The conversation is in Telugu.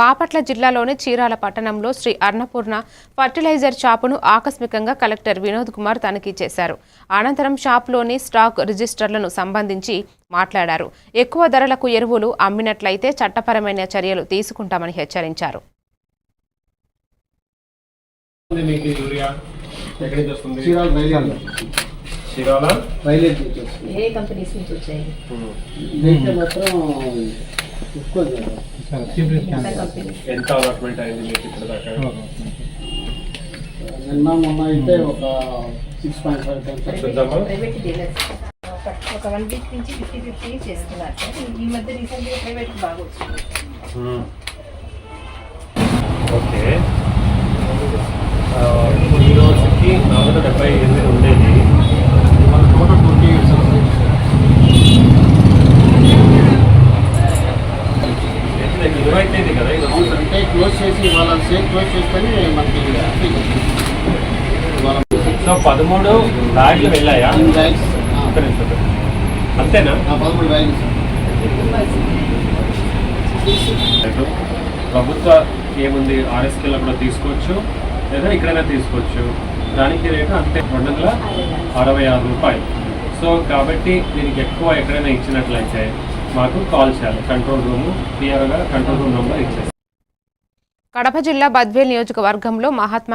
బాపట్ల జిల్లాలోని చీరాల పట్టణంలో శ్రీ అన్నపూర్ణ ఫర్టిలైజర్ షాపును ఆకస్మికంగా కలెక్టర్ వినోద్ కుమార్ తనిఖీ చేశారు. అనంతరం షాప్లోని స్టాక్ రిజిస్టర్లను సంబంధించి మాట్లాడారు. ఎక్కువ ధరలకు ఎరువులు అమ్మినట్లయితే చట్టపరమైన చర్యలు తీసుకుంటామని హెచ్చరించారు. ఏ కంపెనీస్ నుంచి వచ్చాయి? మాత్రం. ఎంత అలాట్మెంట్ అయింది మీకు ఇప్పుడు దాకా నిన్న మొన్న అయితే ఒక సిక్స్ పాయింట్ ఫైవ్ ఒక వన్ వీక్ నుంచి ఫిఫ్టీ ఫిఫ్టీ చేస్తున్నారు. సార్ ఈ మధ్య రీసెంట్గా ప్రైవేట్ బాగా వచ్చింది ఇరవై తేదీ కదా ఈరోజు అంటే క్లోజ్ చేసి ఇవాళ సేల్ క్లోజ్ చేస్తేనే మనకి సో పదమూడు బ్యాగ్లు వెళ్ళాయా? బ్యాగ్స్. అంతేనా? పదమూడు బ్యాగ్స్ లేదు. ప్రభుత్వ ఏముంది? ఆర్ఎస్కేలో కూడా తీసుకోవచ్చు. లేదా ఇక్కడైనా తీసుకోవచ్చు. దానికి రేటు అంతే రెండు వందల అరవై ఆరు రూపాయలు. సో కాబట్టి దీనికి ఎక్కువ ఎక్కడైనా ఇచ్చినట్లయితే మాకు కాల్ చేయాలి. కంట్రోల్ రూమ్ క్లియర్గా కంట్రోల్ రూమ్ నెంబర్ ఇచ్చేసి. కడప జిల్లా బద్వేల్ నియోజకవర్గంలో మహాత్మా